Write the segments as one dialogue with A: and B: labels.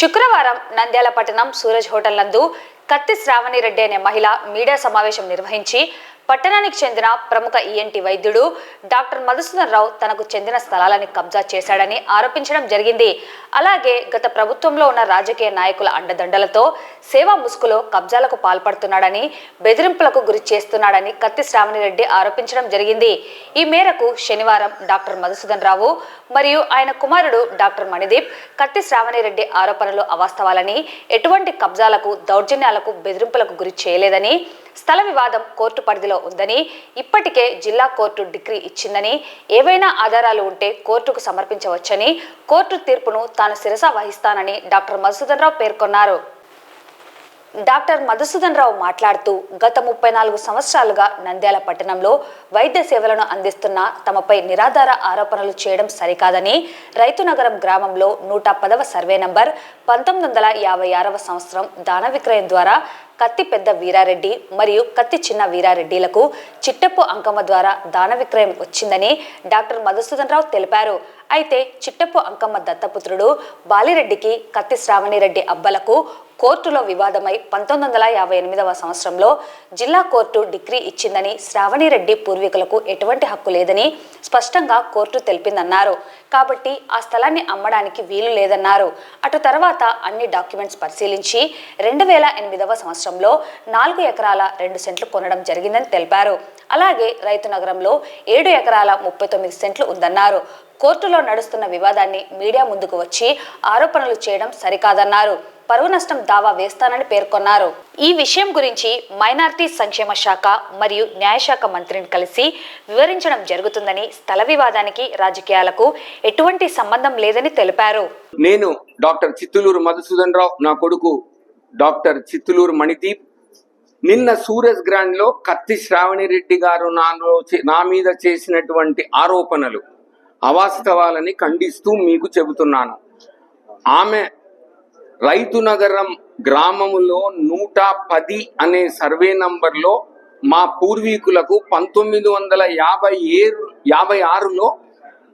A: శుక్రవారం నంద్యాల పట్టణం సూరజ్ హోటల్ నందు కత్తి శ్రావణి రెడ్డి అనే మహిళ మీడియా సమావేశం నిర్వహించి పట్టణానికి చెందిన ప్రముఖ ఈఎన్టీ వైద్యుడు డాక్టర్ మధుసూదన్ రావు తనకు చెందిన స్థలాలని కబ్జా చేశాడని ఆరోపించడం జరిగింది. అలాగే గత ప్రభుత్వంలో ఉన్న రాజకీయ నాయకుల అండదండలతో సేవా ముసుగులో కబ్జాలకు పాల్పడుతున్నాడని బెదిరింపులకు గురి చేస్తున్నాడని కత్తి శ్రావణిరెడ్డి ఆరోపించడం జరిగింది. ఈ మేరకు శనివారం డాక్టర్ మధుసూదన్ రావు మరియు ఆయన కుమారుడు డాక్టర్ మణిదీప్ కత్తి శ్రావణిరెడ్డి ఆరోపణలు అవాస్తవాలని ఎటువంటి కబ్జాలకు దౌర్జన్యాలకు బెదిరింపులకు గురి చేయలేదని స్థల వివాదం కోర్టు పరిధిలో ఉందని ఇప్పటికే జిల్లా కోర్టు డిగ్రీ ఇచ్చిందని ఏవైనా ఆధారాలు ఉంటే కోర్టుకు సమర్పించవచ్చని కోర్టు తీర్పును తాను శిరస వహిస్తానని డాక్టర్ మధుసూదన్ రావు పేర్కొన్నారు. డాక్టర్ మధుసూదన్ రావు మాట్లాడుతూ గత ముప్పై నాలుగు సంవత్సరాలుగా నంద్యాల పట్టణంలో వైద్య సేవలను అందిస్తున్న తమపై నిరాధార ఆరోపణలు చేయడం సరికాదని రైతునగరం గ్రామంలో నూట పదవ సర్వే నంబర్ పంతొమ్మిది వందల యాభై ఆరవ సంవత్సరం దాన విక్రయం ద్వారా కత్తి పెద్ద వీరారెడ్డి మరియు కత్తి చిన్న వీరారెడ్డిలకు చిట్టప్పు అంకమ్మ ద్వారా దాన విక్రయం వచ్చిందని డాక్టర్ మధుసూదన్ రావు తెలిపారు. అయితే చిట్టప్పు అంకమ్మ దత్తపుత్రుడు బాలిరెడ్డికి కత్తి శ్రావణిరెడ్డి అబ్బలకు కోర్టులో వివాదమై పంతొమ్మిది వందల యాభై ఎనిమిదవ సంవత్సరంలో జిల్లా కోర్టు డిగ్రీ ఇచ్చిందని శ్రావణిరెడ్డి పూర్వీకులకు ఎటువంటి హక్కు లేదని స్పష్టంగా కోర్టు తెలిపిందన్నారు. కాబట్టి ఆ స్థలాన్ని అమ్మడానికి వీలు లేదన్నారు. అటు తర్వాత అన్ని డాక్యుమెంట్స్ పరిశీలించి రెండు వేల ఎనిమిదవ సంవత్సరంలో నాలుగు ఎకరాల రెండు సెంట్లు కొనడం జరిగిందని తెలిపారు. అలాగే రైతు నగరంలో ఏడు ఎకరాల ముప్పై తొమ్మిది సెంట్లు ఉందన్నారు. కోర్టులో నడుస్తున్న వివాదాన్ని మీడియా ముందుకు వచ్చి ఆరోపణలు చేయడం సరికాదన్నారు. పరువు నష్టం దావా వేస్తానని పేర్కొన్నారు. ఈ విషయం గురించి మైనార్టీ సంక్షేమ శాఖ మరియు న్యాయశాఖ మంత్రిని కలిసి వివరించడం జరుగుతుందని స్థల వివాదానికి రాజకీయాలకు ఎటువంటి సంబంధం లేదని తెలిపారు.
B: నేను డాక్టర్ చిత్తులూరు మధుసూదన్ రావు నా కొడుకు డాక్టర్ చిత్తులూరు మణిదీప్. నిన్న సూరజ్ గ్రాండ్లో కత్తి శ్రావణి రెడ్డి గారు నాలో నా మీద చేసినటువంటి ఆరోపణలు అవాస్తవాలని ఖండిస్తూ మీకు చెబుతున్నాను. ఆమె రైతు నగరం గ్రామములో నూట పది అనే సర్వే నంబర్లో మా పూర్వీకులకు పంతొమ్మిది వందల యాభై ఏడు యాభై ఆరులో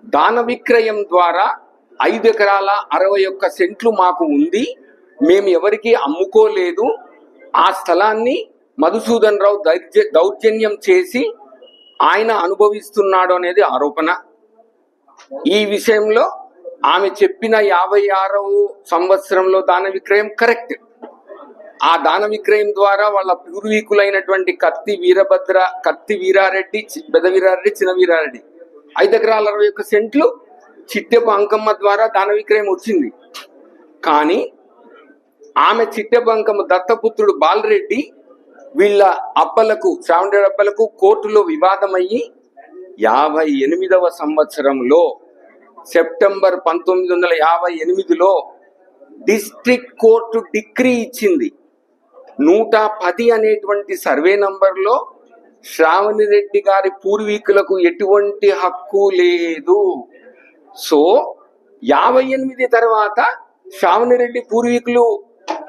B: దాన విక్రయం ద్వారా ఐదు ఎకరాల అరవై ఒక్క సెంట్లు మాకు ఉంది. మేము ఎవరికి అమ్ముకోలేదు. ఆ స్థలాన్ని మధుసూదన్ రావు దౌర్జ- దౌర్జన్యం చేసి ఆయన అనుభవిస్తున్నాడు అనేది ఆరోపణ. ఈ విషయంలో ఆమె చెప్పిన యాభై ఆరవ సంవత్సరంలో దాన విక్రయం కరెక్ట్. ఆ దాన విక్రయం ద్వారా వాళ్ళ పూర్వీకులైనటువంటి కత్తి వీరభద్ర కత్తి వీరారెడ్డి బెదవీరారెడ్డి చిన్న వీరారెడ్డి. ఐదు ఎకరాల అరవై ఒక్క సెంట్లు చిట్టెపు అంకమ్మ ద్వారా దాన విక్రయం వచ్చింది. కానీ ఆమె చిట్టెపు అంకమ్మ దత్తపుత్రుడు బాలరెడ్డి వీళ్ళ అబ్బలకు శ్రావణి అబ్బలకు కోర్టులో వివాదమయ్యి యాభై ఎనిమిదవ సంవత్సరంలో సెప్టెంబర్ పంతొమ్మిది వందల యాభై ఎనిమిదిలో డిస్ట్రిక్ట్ కోర్టు డిగ్రీ ఇచ్చింది. నూట పది అనేటువంటి సర్వే నంబర్లో శ్రావణి రెడ్డి గారి పూర్వీకులకు ఎటువంటి హక్కు లేదు. సో యాభై ఎనిమిది తర్వాత శ్రావణి రెడ్డి పూర్వీకులు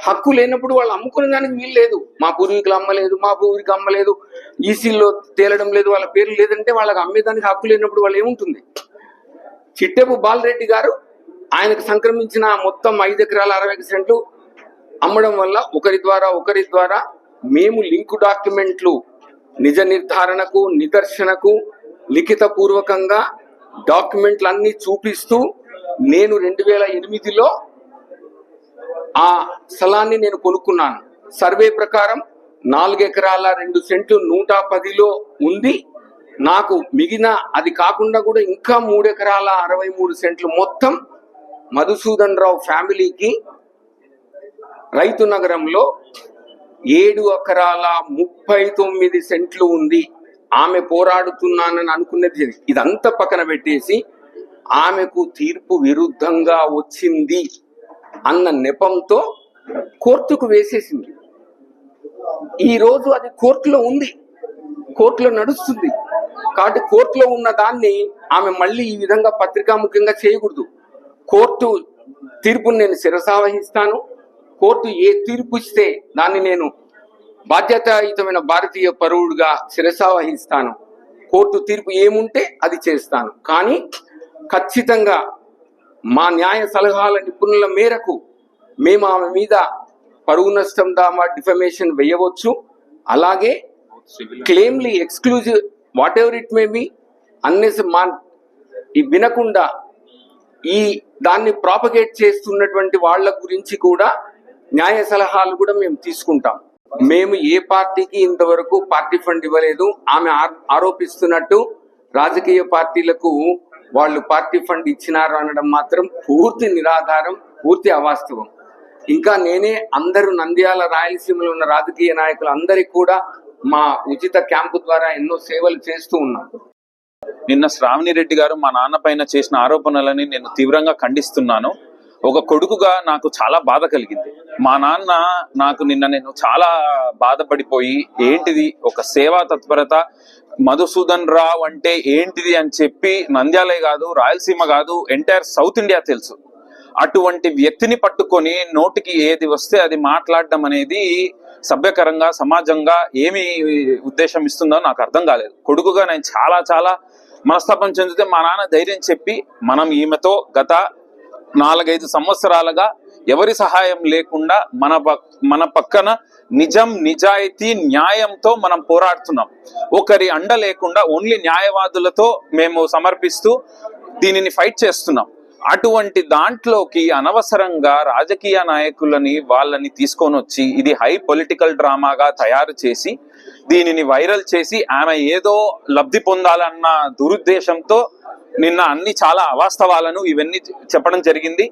B: హక్కు లేనప్పుడు వాళ్ళు అమ్ముకునే దానికి వీలు లేదు. మా పూర్వీకులు అమ్మలేదు మా పూర్వీకులు అమ్మలేదు ఈసీలో తేలడం లేదు వాళ్ళ పేర్లు లేదంటే వాళ్ళకి అమ్మేదానికి హక్కు లేనప్పుడు వాళ్ళు ఏముంటుంది? చిట్టెపు బాలరెడ్డి గారు ఆయనకు సంక్రమించిన మొత్తం ఐదు ఎకరాల అరవై సెంట్లు అమ్మడం వల్ల ఒకరి ద్వారా ఒకరి ద్వారా మేము లింకు డాక్యుమెంట్లు నిజ నిర్ధారణకు నిదర్శనకు లిఖిత పూర్వకంగా డాక్యుమెంట్లు అన్ని చూపిస్తూ నేను రెండు వేల ఎనిమిదిలో ఆ స్థలాన్ని నేను కొనుక్కున్నాను. సర్వే ప్రకారం నాలుగు ఎకరాల రెండు సెంట్లు నూట పదిలో ఉంది. నాకు మిగిలిన అది కాకుండా కూడా ఇంకా మూడు ఎకరాల అరవై మూడు సెంట్లు మొత్తం మధుసూదన్ రావు ఫ్యామిలీకి రైతు నగరంలో ఏడు ఎకరాల ముప్పై తొమ్మిది సెంట్లు ఉంది. ఆమె పోరాడుతున్నానని అనుకున్నది ఇది. ఇదంతా పక్కన పెట్టేసి ఆమెకు తీర్పు విరుద్ధంగా వచ్చింది అన్న నెపంతో కోర్టుకు వేసేసింది. ఈరోజు అది కోర్టులో ఉంది. కోర్టులో నడుస్తుంది. కాబట్టి కోర్టులో ఉన్న దాన్ని ఆమె మళ్ళీ ఈ విధంగా పత్రికాముఖంగా చేయకూడదు. కోర్టు తీర్పుని నేను శిరసావహిస్తాను కోర్టు ఏ తీర్పు ఇస్తే దాన్ని నేను బాధ్యతాయుతమైన భారతీయ పౌరుడుగా శిరసావహిస్తాను కోర్టు తీర్పు ఏముంటే అది చేస్తాను. కానీ ఖచ్చితంగా మా న్యాయ సలహాల నిపుణుల మేరకు మేము ఆమె మీద పరువు నష్టం దామా డిఫమేషన్ వేయవచ్చు. అలాగే క్లెయిమ్లీ exclusive whatever it may be అన్నేసి మా వినకుండా ఈ దాన్ని ప్రాపగేట్ చేస్తున్నటువంటి వాళ్ళ గురించి కూడా న్యాయ సలహాలు కూడా మేము తీసుకుంటాం. మేము ఏ పార్టీకి ఇంతవరకు పార్టీ ఫండ్ ఇవ్వలేదు ఆమె ఆ- ఆరోపిస్తున్నట్టు రాజకీయ పార్టీలకు వాళ్ళు పార్టీ ఫండ్ ఇచ్చినారు అనడం మాత్రం పూర్తి నిరాధారం పూర్తి అవాస్తవం. ఇంకా నేనే అందరూ నంద్యాల రాయలసీమలో ఉన్న రాజకీయ నాయకులు అందరికీ కూడా మా ఉచిత క్యాంపు ద్వారా ఎన్నో సేవలు చేస్తూ ఉన్నాం
C: నిన్న శ్రావణి రెడ్డి గారు మా నాన్న పైన చేసిన ఆరోపణలని నేను తీవ్రంగా ఖండిస్తున్నాను. ఒక కొడుకుగా నాకు చాలా బాధ కలిగింది. మా నాన్న నాకు నిన్న నేను చాలా బాధపడిపోయి ఏంటిది? ఒక సేవా తత్పరత? మధుసూదన్ రావు అంటే ఏంటిది? అని చెప్పి నంద్యాలే కాదు రాయలసీమ కాదు ఎంటైర్ సౌత్ ఇండియా తెలుసు. అటువంటి వ్యక్తిని పట్టుకొని నోటికి ఏది వస్తే అది మాట్లాడడం అనేది సభ్యకరంగా సమాజంగా ఏమి ఉద్దేశం ఇస్తుందో నాకు అర్థం కాలేదు. కొడుకుగా నేను చాలా చాలా మనస్తాపం చెందితే మా నాన్న ధైర్యం చెప్పి మనం ఈమెతో గత నాలుగైదు సంవత్సరాలుగా ఎవరి సహాయం లేకుండా మన మన పక్కన నిజం నిజాయితీ న్యాయంతో మనం పోరాడుతున్నాం. ఒకరి అండ లేకుండా ఓన్లీ న్యాయవాదులతో మేము సమర్పిస్తూ దీనిని ఫైట్ చేస్తున్నాం. అటువంటి దాంట్లోకి అనవసరంగా రాజకీయ నాయకులని వాళ్ళని తీసుకొని వచ్చి ఇది హై పొలిటికల్ డ్రామాగా తయారు చేసి దీనిని వైరల్ చేసి ఆమె ఏదో లబ్ధి పొందాలన్న దురుద్దేశంతో నిన్న అన్ని చాలా అవాస్తవాలను ఇవన్నీ చెప్పడం జరిగింది.